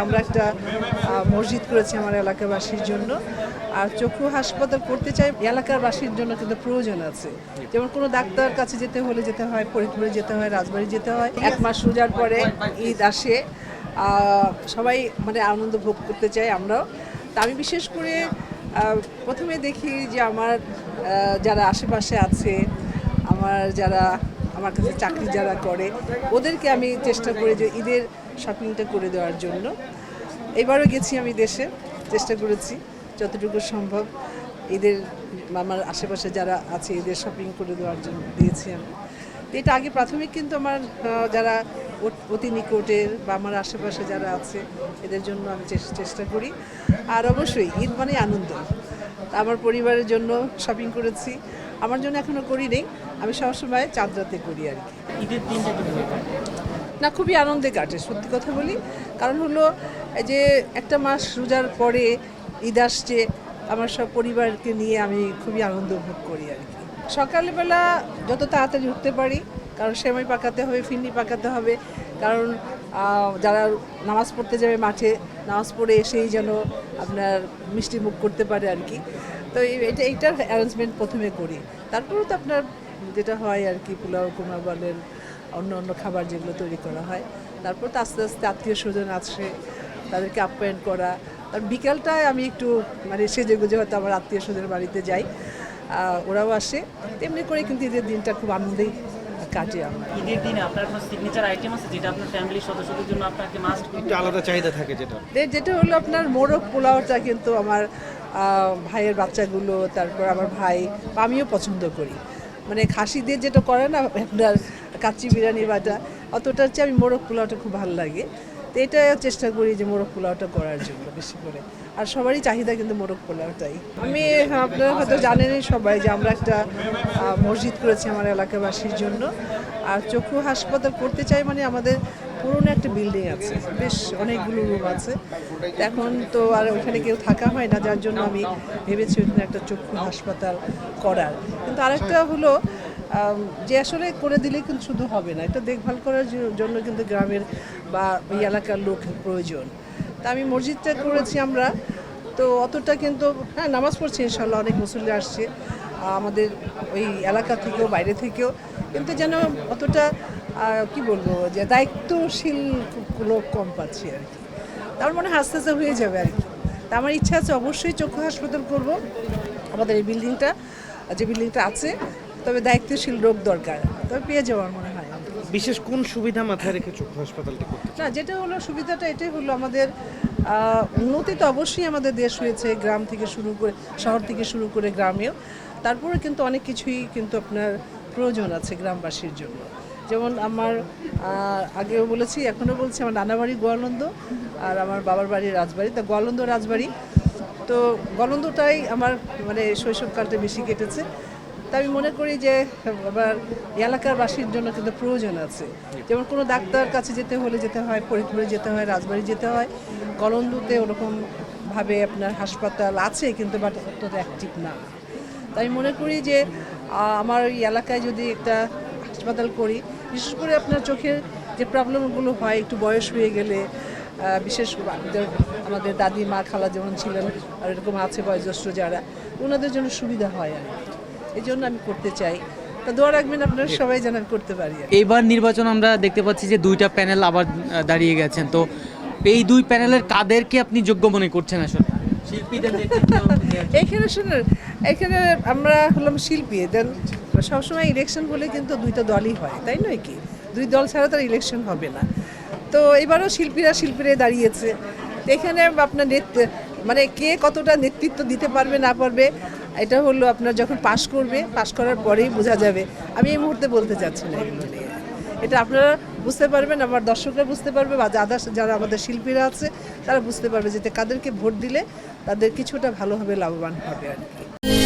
আমরা একটা মসজিদ করেছি আমার এলাকাবাসীর জন্য। আর চক্ষু হাসপাতাল করতে চাই এলাকাবাসীর জন্য কিন্তু প্রয়োজন আছে। যেমন কোনো ডাক্তার কাছে যেতে হলে যেতে হয়, ফরিদপুরে যেতে হয়, রাজবাড়ি যেতে হয়। এক মাস রোজার পরে ঈদ আসে। সবাই মানে আনন্দ ভোগ করতে চাই আমরাও। তা আমি বিশেষ করে প্রথমে দেখি যে আমার যারা আশেপাশে আছে, আমার যারা আমার কাছে চাকরি যারা করে, ওদেরকে আমি চেষ্টা করি যে ঈদের শপিংটা করে দেওয়ার জন্য। এবারও গেছি আমি দেশে, চেষ্টা করেছি যতটুকু সম্ভব। ঈদের আমার আশেপাশে যারা আছে, ঈদের শপিং করে দেওয়ার জন্য দিয়েছি আমি। এটা আগে প্রাথমিক কিন্তু আমার যারা অতি নিকটের বা আমার আশেপাশে যারা আছে, এদের জন্য আমি চেষ্টা করি। আর অবশ্যই ঈদ মানে আনন্দ। আমার পরিবারের জন্য শপিং করেছি। আমার জন্য এখনও করি নেই। আমি সবসময় চাঁদ রাতে করি আর কি। ঈদের দিনটা না খুবই আনন্দে কাটে সত্যি কথা বলি। কারণ হলো এই যে একটা মাস রোজার পরে ঈদ আসছে আমার সব পরিবারকে নিয়ে আমি খুবই আনন্দ উপভোগ করি আর কি। সকালবেলা যত তাড়াতাড়ি উঠতে পারি কারণ সেমাই পাকাতে হবে ফিরনি পাকাতে হবে কারণ যারা নামাজ পড়তে যাবে মাঠে নামাজ পড়ে এসেই যেন আপনার মিষ্টি মুখ করতে পারে আর কি। তো এটা এইটার অ্যারেঞ্জমেন্ট প্রথমে করি। তারপরেও তো আপনার যেটা হয় আর কি, পোলাও, কুমা বলেন, অন্য অন্য খাবার যেগুলো তৈরি করা হয়। তারপর তো আস্তে আস্তে আত্মীয় স্বজন আসে, তাদেরকে আপ্যায়ন করা। আর বিকালটায় আমি একটু মানে সেজে গুজে হয়তো আমার আত্মীয় স্বজনের বাড়িতে যাই। ওরাও আসে। তেমনি করে কিন্তু ঈদের দিনটা খুব আনন্দেই কাটে আমার ঈদের দিনে আপনার কোনো সিগনেচার আইটেম আছে যেটা আপনার ফ্যামিলির সদস্যদের জন্য আপনাকে মাস্ট একটু আলাদা চাহিদা থাকে যেটা। যেটা হলো আপনার মোরগ পোলাওটা কিন্তু আমার ভাইয়ের বাচ্চাগুলো তারপর আমার ভাই বা আমিও পছন্দ করি। মানে খাসি দিয়ে যেটা করে না আপনার কাচ্চি বিরিয়ানি বাটা অতটার চেয়ে আমি মোরগ পোলাওটা খুব ভালো লাগে। এটা চেষ্টা করি যে মোরগ পোলাওটা করার জন্য বেশি করে। আর সবারই চাহিদা কিন্তু মোরগ পোলাওটাই। আমি আপনারা হয়তো জানেনই সবাই যে আমরা একটা মসজিদ করেছি আমার এলাকাবাসীর জন্য। আর চক্ষু হাসপাতাল করতে চাই মানে আমাদের পুরনো একটা বিল্ডিং আছে। বেশ অনেকগুলো রুম আছে। এখন তো আর ওখানে কেউ থাকা হয় না, যার জন্য আমি ভেবেছি ওখানে একটা চক্ষু হাসপাতাল করার। কিন্তু আরেকটা হলো যে আসলে করে দিলে কিন্তু শুধু হবে না। এটা দেখভাল করার জন্য কিন্তু গ্রামের বা এলাকার লোক প্রয়োজন। তা আমি মসজিদটা করেছি আমরা। তো অতটা কিন্তু হ্যাঁ নামাজ পড়ছি ইনশাল্লাহ অনেক মুসল্লি আসছে, আমাদের ওই এলাকা থেকেও, বাইরে থেকেও। কিন্তু যেন অতটা কি বলব, যে দায়িত্বশীল লোক কম পাচ্ছি আর কি। তার মনে হয় আস্তে আস্তে হয়ে যাবে আর কি। তা আমার ইচ্ছা আছে, অবশ্যই চক্ষু হাসপাতাল করব। আমাদের এই বিল্ডিংটা, যে বিল্ডিংটা আছে তবে দায়িত্বশীল লোক দরকার। তবে পেয়ে যাওয়ার মনে হয়। বিশেষ কোন সুবিধা মাথায় রেখে চক্ষু হাসপাতালটি করতে? না যেটা হলো সুবিধাটা এটাই হলো আমাদের উন্নতি তো অবশ্যই আমাদের দেশ হয়েছে গ্রাম থেকে শুরু করে শহর থেকে শুরু করে গ্রামেও। তারপরে কিন্তু অনেক কিছুই কিন্তু আপনার প্রয়োজন আছে গ্রামবাসীর জন্য। যেমন আমার আগেও বলেছি এখনও বলছি আমার নানা বাড়ি গোয়ালন্দ আর আমার বাবার বাড়ি রাজবাড়ি। তা গোয়ালন্দ রাজবাড়ি। তো গলন্দটাই আমার মানে শৈশবকালটা বেশি কেটেছে। তা আমি মনে করি যে, আবার এলাকার বাসীর জন্য কিন্তু প্রয়োজন আছে যেমন কোনো ডাক্তার কাছে যেতে হলে যেতে হয়, ফরিদপুরে যেতে হয়, রাজবাড়ি যেতে হয় কলন্দুতে ওরকম ভাবে আপনার হাসপাতাল আছে কিন্তু বাট অতটা অ্যাক্টিভ না তাই আমি মনে করি যে আমার এই এলাকায় যদি একটা হাসপাতাল করি, বিশেষ করে আপনার চোখের যে প্রবলেমগুলো হয়, একটু বয়স হয়ে গেলে বিশেষ আমাদের দাদি মা খালা যেমন ছিলেন, আর এরকম আছে বয়োজ্যেষ্ঠ যারা, ওনাদের জন্য সুবিধা হয় আর। এই জন্য আমি করতে চাই। তা দোয়া রাখবেন আপনারা সবাই যেন করতে পারি এবার নির্বাচন আমরা দেখতে পাচ্ছি যে দুইটা প্যানেল আবার দাঁড়িয়ে গেছেন। তো এই দুই প্যানেলের কাদেরকে আপনি যোগ্য মনে করছেন আসলে? শিল্পীদের নেতৃত্ব এখানে শুনুন এখানে আমরা হলাম শিল্পী দেন সবসময় ইলেকশন হলে কিন্তু দুইটা দলই হয় তাই নয় কি? দুই দল ছাড়া তার ইলেকশন হবে না। তো এবারও শিল্পীরা শিল্পীরা দাঁড়িয়েছে। এখানে আপনার নেতৃ- মানে কে কতটা নেতৃত্ব দিতে পারবে না পারবে এটা হলো আপনার যখন পাশ করবে, পাশ করার পরেই বোঝা যাবে। আমি এই মুহূর্তে বলতে চাচ্ছি না এগুলো নিয়ে। এটা আপনারা বুঝতে পারবেন, আমার দর্শকরা বুঝতে পারবে বা যারা যারা আমাদের শিল্পীরা আছে, তারা বুঝতে পারবে যে কাদেরকে ভোট দিলে তাদের কিছুটা ভালোভাবে লাভবান হবে আর কি।